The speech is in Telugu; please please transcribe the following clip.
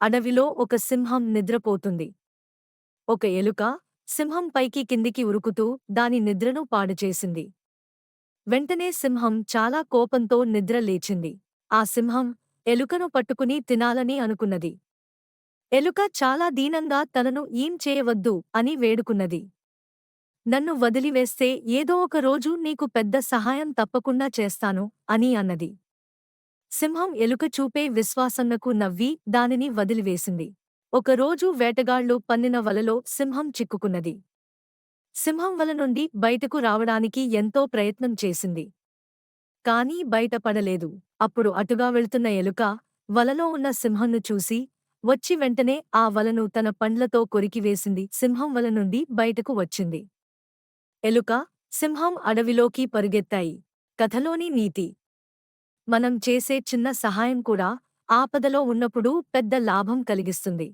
అడవిలో ఒక సింహం నిద్రపోతుంది. ఒక ఎలుక సింహం పైకి కిందికి ఉరుకుతూ దాని నిద్రను పాడుచేసింది వెంటనే సింహం చాలా కోపంతో నిద్ర లేచింది. ఆ సింహం ఎలుకను పట్టుకుని తినాలని అనుకున్నది. ఎలుక చాలా దీనంగా తనను ఏం చేయవద్దు అని వేడుకున్నది. నన్ను వదిలివేస్తే ఏదో ఒక రోజు నీకు పెద్ద సహాయం తప్పకుండా చేస్తాను అని అన్నది. సింహం ఎలుక చూపే విశ్వాసన్నకు నవ్వి దానిని వదిలివేసింది. ఒకరోజు వేటగాళ్ళు పన్నిన వలలో సింహం చిక్కుకున్నది. సింహం వల నుండి బయటకు రావడానికి ఎంతో ప్రయత్నం చేసింది. కానీ బయటపడలేదు అప్పుడు అటుగా వెళ్తున్న ఎలుక వలలో ఉన్న సింహంను చూసి వచ్చి వెంటనే ఆ వలను తన పండ్లతో కొరికివేసింది సింహం వల నుండి బయటకు వచ్చింది. ఎలుక సింహం అడవిలోకి పరుగెత్తాయి. కథలోని నీతి. మనం చేసే చిన్న సహాయం కూడా ఆపదలో ఉన్నప్పుడు పెద్ద లాభం కలిగిస్తుంది.